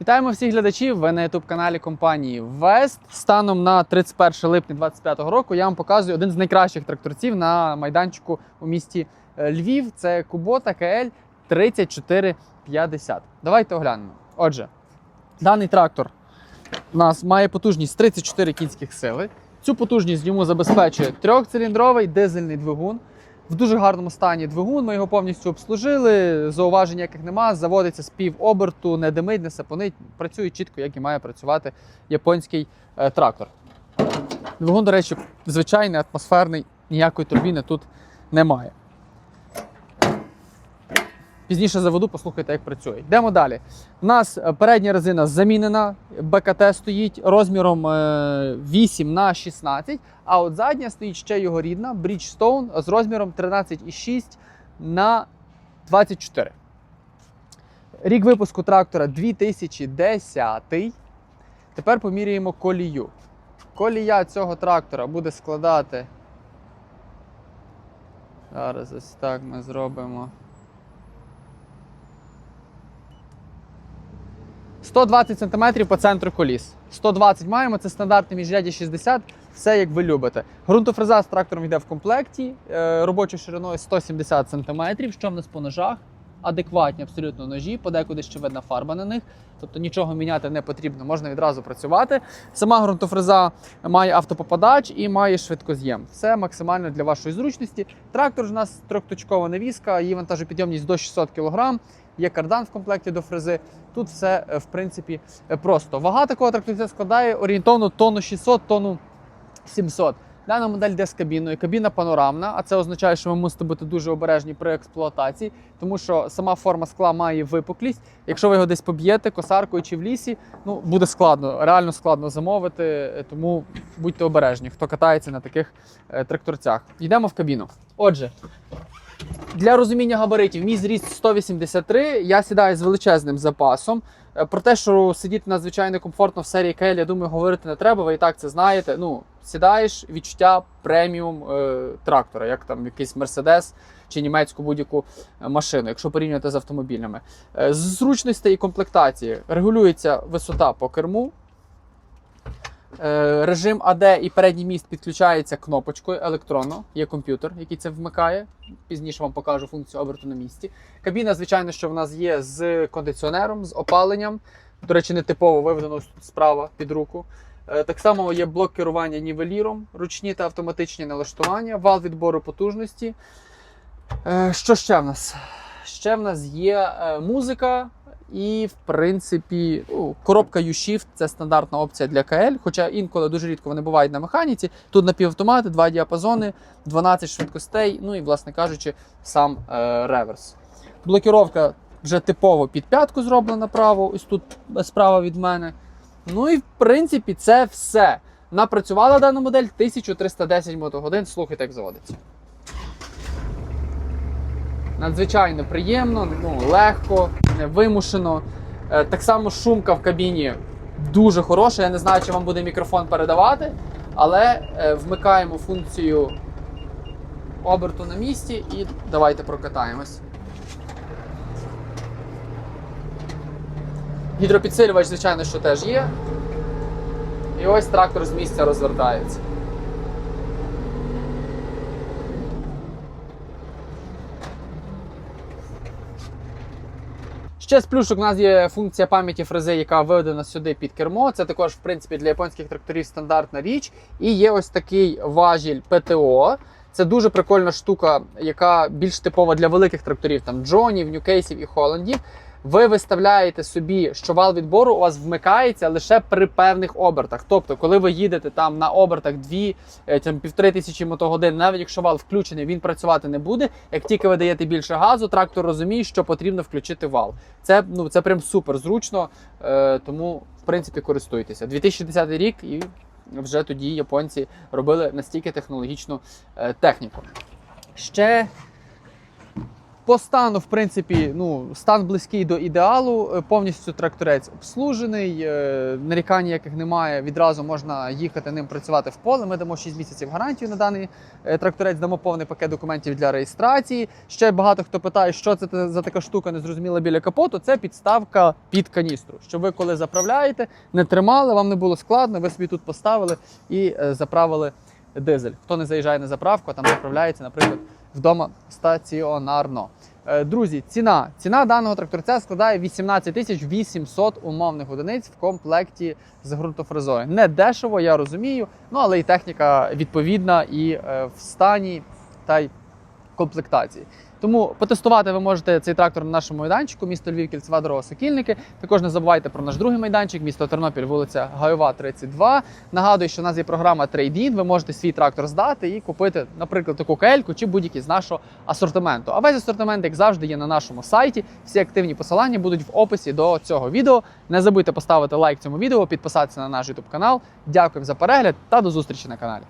Вітаємо всіх глядачів. Ви на youtube каналі компанії Вест. Станом на 31 липня 2025 року я вам показую один з найкращих тракторців на майданчику у місті е, Львів. Це Kubota KL 3450. Давайте оглянемо. Отже, даний трактор у нас має потужність 34 кінських сили. Цю потужність йому забезпечує трьохциліндровий дизельний двигун. В дуже гарному стані двигун. Ми його повністю обслужили. Зауважень яких нема. Заводиться з пів оберту, не димить, не сапонить. Працює чітко, як і має працювати японський е, трактор. Двигун, до речі, звичайний, атмосферний, ніякої турбіни тут немає. Пізніше заведу, послухайте, як працює. Йдемо далі. У нас е, передня резина замінена, БКТ стоїть розміром е, 8 на 16, а от задня стоїть ще його рідна Bridgestone з розміром 13,6 на 24. Рік випуску трактора 2010. Тепер поміряємо колію. Колія цього трактора буде складати. Зараз ось так ми зробимо. 120 см по центру коліс. 120 маємо, це стандартне міжряді 60, все як ви любите. Ґрунтофреза з трактором йде в комплекті, е, робочою шириною 170 см, що в нас по ножах. Адекватні абсолютно ножі, подекуди ще видна фарба на них, тобто нічого міняти не потрібно, можна відразу працювати. Сама ґрунтофреза має автопопадач і має швидкоз'єм. Все максимально для вашої зручності. Трактор ж у нас трьохточкова навіска, її вантажопідйомність до 600 кг, є кардан в комплекті до фрези. Тут все е, в принципі е, просто. Вага такого тракторця складає орієнтовно тонну 600, тонну 700. Дана модель йде з кабіною. Кабіна панорамна, а це означає, що ви мусите бути дуже обережні при експлуатації, тому що сама форма скла має випуклість. Якщо ви його десь поб'єте косаркою чи в лісі, ну буде складно, реально складно замовити. е, Тому будьте обережні, хто катається на таких тракторцях. Йдемо в кабіну. Отже, для розуміння габаритів, мій зріст 183, я сідаю з величезним запасом. Е, Про те, що сидіти надзвичайно комфортно в серії KL, я думаю, говорити не треба, ви і так це знаєте. Ну, сідаєш, відчуття преміум е, трактора, як там якийсь Мерседес чи німецьку будь-яку е, машину, якщо порівнювати з автомобілями. Е, з зручностей і комплектації регулюється висота по керму. Е, Режим AD і передній міст підключається кнопочкою електронно. Є комп'ютер, який це вмикає. Пізніше вам покажу функцію оберту на місці. Кабіна, звичайно, що в нас є з кондиціонером, з опаленням. До речі, не типово виведено справа під руку. Е, Так само є блок керування нівеліром, ручні та автоматичні налаштування, вал відбору потужності. Е, Що ще в нас? Ще в нас є музика. І, в принципі, ну, коробка U-Shift це стандартна опція для KL, хоча інколи дуже рідко вони бувають на механіці. Тут напівавтомати, два діапазони, 12 швидкостей, ну і, власне кажучи, сам е, реверс. Блокіровка вже типово під п'ятку зроблена право, ось тут справа від мене. Ну і в принципі це все. Напрацювала дана модель 1310 мотогодин. Слухайте, як заводиться. Надзвичайно приємно, ну, легко, невимушено. Е, Так само шумка в кабіні дуже хороша. Я не знаю, чи вам буде мікрофон передавати, але е, вмикаємо функцію оберту на місці і давайте прокатаємось. Гідропідсилювач, звичайно, що теж є. І ось трактор з місця розвертається. Ще з плюшок у нас є функція пам'яті фрези, яка виведена сюди під кермо. Це також, в принципі, для японських тракторів стандартна річ. І є ось такий важіль ПТО. Це дуже прикольна штука, яка більш типова для великих тракторів, там Джонів, Ньюкейсів і Холландів. Ви виставляєте собі, що вал відбору у вас вмикається лише при певних обертах. Тобто, коли ви їдете там на обертах 2 е, тисячі мотогодин, навіть якщо вал включений, він працювати не буде. Як тільки ви даєте більше газу, трактор розуміє, що потрібно включити вал. Це ну це прям супер зручно, е, тому в принципі користуйтеся. 2010 рік і вже тоді японці робили настільки технологічну е, техніку. Ще По стану, в принципі, ну, стан близький до ідеалу. Е, Повністю тракторець обслужений, е, нарікань ніяких немає. Відразу можна їхати ним працювати в поле. Ми дамо 6 місяців гарантію на даний е, тракторець, дамо повний пакет документів для реєстрації. Ще багато хто питає, що це за така штука незрозуміла біля капоту. Це підставка під каністру. Щоб ви коли заправляєте, не тримали, вам не було складно, ви собі тут поставили і заправили дизель. Хто не заїжджає на заправку, а там заправляється, наприклад, вдома стаціонарно. Е, Друзі, ціна. Ціна даного тракторця складає 18 тисяч 800 умовних одиниць в комплекті з ґрунтофрезою. Не дешево, я розумію, ну але і техніка відповідна і е, в стані та й комплектації. Тому потестувати ви можете цей трактор на нашому майданчику, місто Львів, кільцева дорога Сокільники. Також не забувайте про наш другий майданчик, місто Тернопіль, вулиця Гайова, 32. Нагадую, що у нас є програма Trade-in. Ви можете свій трактор здати і купити, наприклад, таку кельку чи будь-який з нашого асортименту. А весь асортимент, як завжди, є на нашому сайті. Всі активні посилання будуть в описі до цього відео. Не забудьте поставити лайк цьому відео, підписатися на наш YouTube канал. Дякуємо за перегляд та до зустрічі на каналі.